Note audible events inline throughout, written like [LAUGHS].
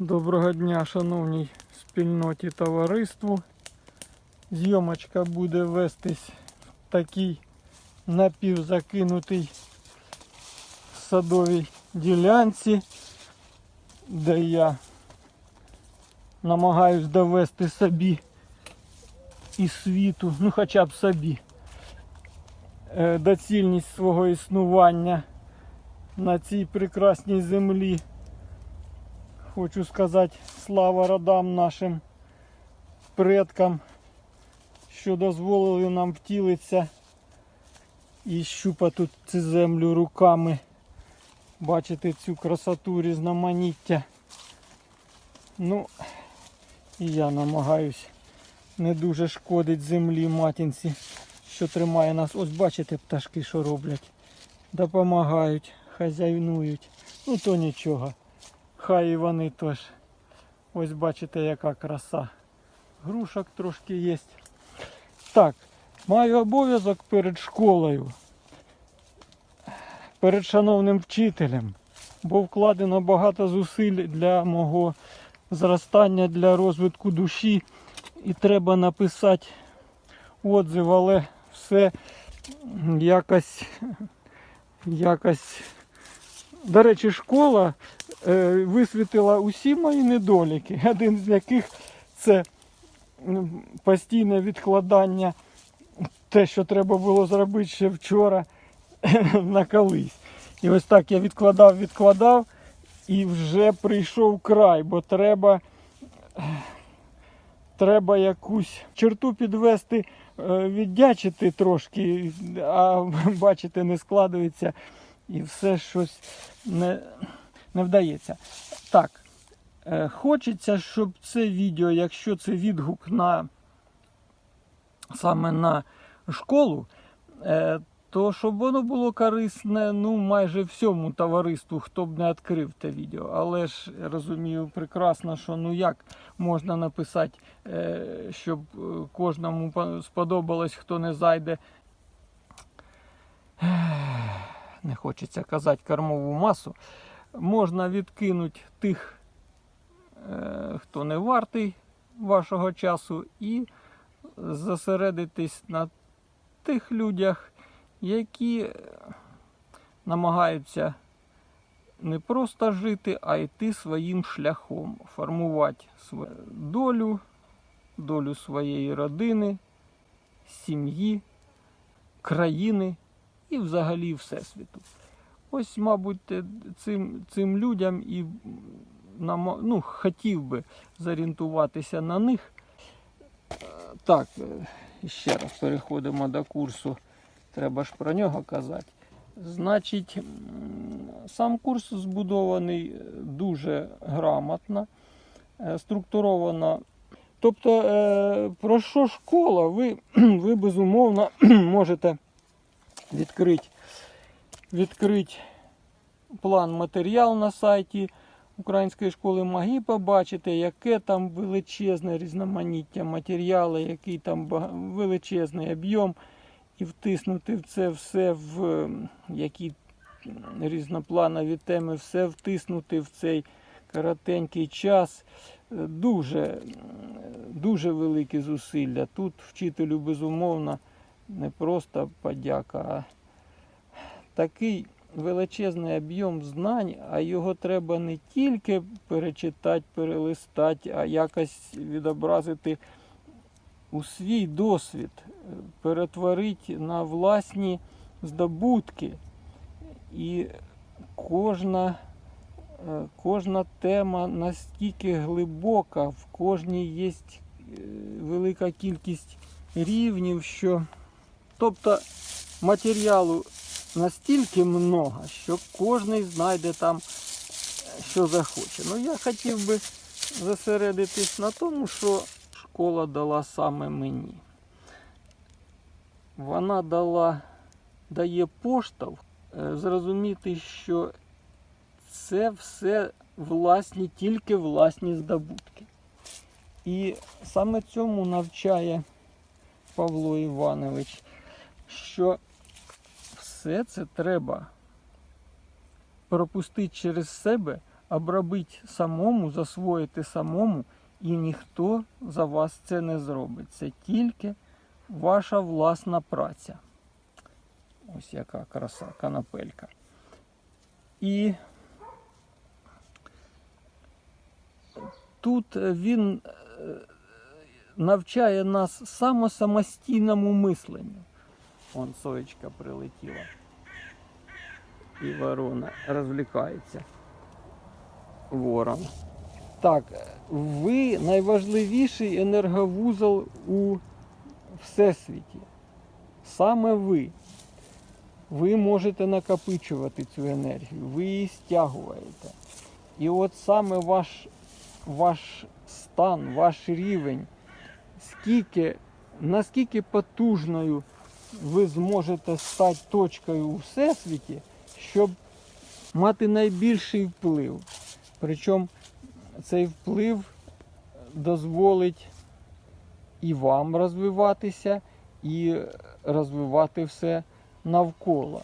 Доброго дня, шановній спільноті товариству. Зйомочка буде вестись в такій напівзакинутій садовій ділянці, де я намагаюсь довести собі і світу, ну хоча б собі, е, доцільність свого існування на цій прекрасній землі. Хочу сказати слава родам нашим предкам, що дозволили нам втілитися і щупати цю землю руками. Бачити цю красоту різноманіття. Ну, і я намагаюсь не дуже шкодить землі матінці, що тримає нас. Ось бачите пташки, що роблять. Допомагають, хазяйнують. Ну то нічого. Хай і вони теж. Ось бачите, яка краса. Грушок трошки є. Так, маю обов'язок перед школою, перед шановним вчителем, бо вкладено багато зусиль для мого зростання, для розвитку душі. І треба написати отзив, але все якось, якось. До речі, школа висвітила усі мої недоліки, [LAUGHS] один з яких це постійне відкладання, те, що треба було зробити ще вчора [LAUGHS] на колись. І ось так я відкладав, відкладав і вже прийшов край, бо треба, [SIGHS] треба якусь черту підвести, е, віддячити трошки, а [LAUGHS] бачите, не складується і все щось не, не вдається. Так, е, хочеться, щоб це відео, якщо це відгук на саме на школу, е, то щоб воно було корисне ну, майже всьому товариству, хто б не відкрив те відео. Але ж розумію прекрасно, що ну як можна написати, е, щоб кожному сподобалось, хто не зайде. Не хочеться казати кормову масу. Можна відкинути тих, е, хто не вартий вашого часу, і зосередитись на тих людях, які е, намагаються не просто жити, а йти своїм шляхом, формувати свою долю, долю своєї родини, сім'ї, країни і взагалі всесвіту. Ось, мабуть, цим, цим людям і ну, хотів би зорієнтуватися на них. Е, Так, е, ще раз переходимо до курсу. Треба ж про нього казати. Значить, сам курс збудований е, дуже грамотно, структуровано. Тобто, про що школа, ви, [CLEARS THROAT] ви безумовно [CLEARS THROAT] можете відкрити, відкрити план матеріал на сайті Української школи магії, побачите, яке там величезне різноманіття матеріалу, який там величезний об'єм, і втиснути в це все в ем, які різнопланові теми, все втиснути в цей коротенький час. Е, Дуже, дуже великі зусилля. Тут вчителю безумовно не просто подяка, а такий величезний об'єм знань, а його треба не тільки перечитати, перелистати, а якось відобразити у свій досвід, е, перетворити на власні здобутки. І кожна, е, кожна тема настільки глибока, в кожній є велика кількість рівнів, що тобто матеріалу настільки много, що кожен знайде там, е, що захоче. Ну я хотів би зосередитись на тому, що школа дала саме мені. Вона дала, дає поштовх е, зрозуміти, що це все власні, тільки власні здобутки. І саме цьому навчає Павло Іванович, що все це треба пропустити через себе, обробити самому, засвоїти самому, і ніхто за вас це не зробить. Це тільки ваша власна праця. Ось яка краса, канапелька. І тут він е, навчає нас самосамостійному мисленню. Вон соєчка прилетіла. І ворона розвлікається. Ворон. Так, ви найважливіший енерговузол у всесвіті. Саме ви. Ви можете накопичувати цю енергію, ви її стягуєте. І от саме ваш, ваш стан, ваш рівень, скільки, наскільки потужною ви зможете стати точкою у всесвіті, щоб мати найбільший вплив. Причому цей вплив дозволить і вам розвиватися, і розвивати все навколо.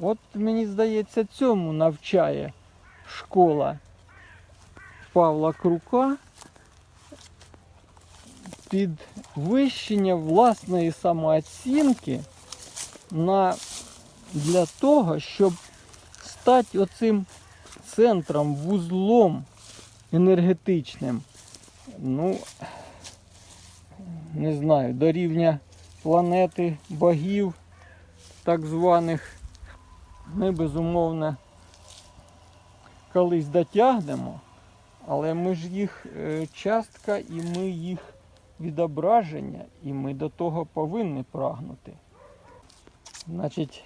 От мені здається, цьому навчає школа Павла Крука підвищення власної самооцінки на, для того, щоб стати оцим центром, вузлом енергетичним. Ну, не знаю, до рівня планети богів, так званих, ми безумовно колись дотягнемо, але ми ж їх е, частка і ми їх відображення, і ми до того повинні прагнути. Значить,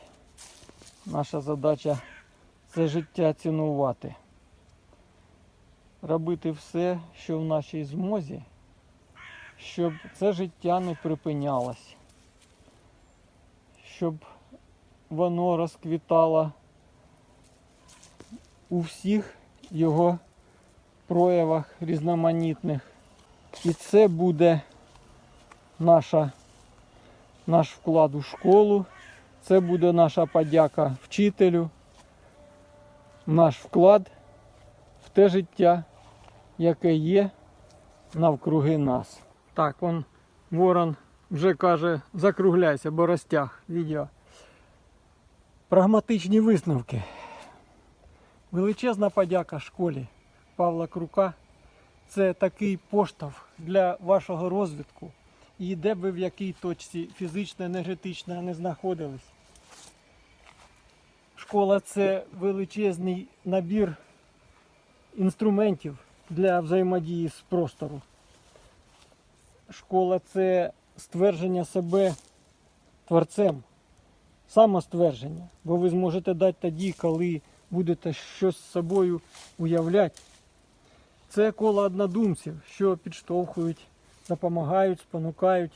наша задача це життя цінувати, робити все, що в нашій змозі, щоб це життя не припинялось, щоб воно розквітало у всіх його проявах різноманітних. І це буде наша, наш вклад у школу, це буде наша подяка вчителю, наш вклад в те життя, яке є навкруги нас. Так, он ворон вже каже, закругляйся, бо розтяг відео. Прагматичні висновки. Величезна подяка школі Павла Крука. Це такий поштовх для вашого розвитку. І де б ви в якій точці фізично, енергетично не знаходились. Школа це величезний набір інструментів для взаємодії з простору. Школа це ствердження себе творцем, самоствердження, бо ви зможете дати тоді, коли будете щось з собою уявляти. Це коло однодумців, що підштовхують, допомагають, спонукають.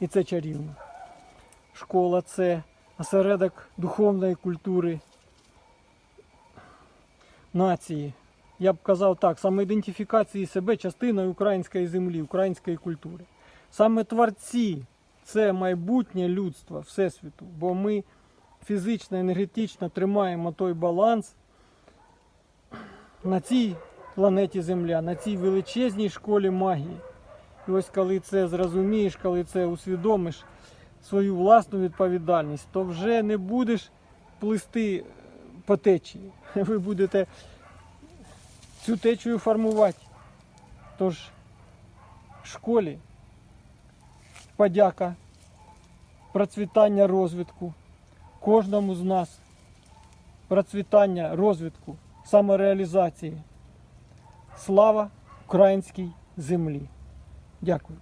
І це чарівно. Школа це осередок духовної культури нації. Я б казав так, самоідентифікації себе частиною української землі, української культури. Саме творці це майбутнє людства Всесвіту, бо ми фізично, енергетично тримаємо той баланс на цій планеті Земля, на цій величезній школі магії. І ось коли це зрозумієш, коли це усвідомиш свою власну відповідальність, то вже не будеш плисти по течії. [LAUGHS] Ви будете цю течію формувати. Тож в школі подяка, процвітання розвитку кожному з нас, процвітання розвитку, самореалізації. Слава українській землі. Дякую.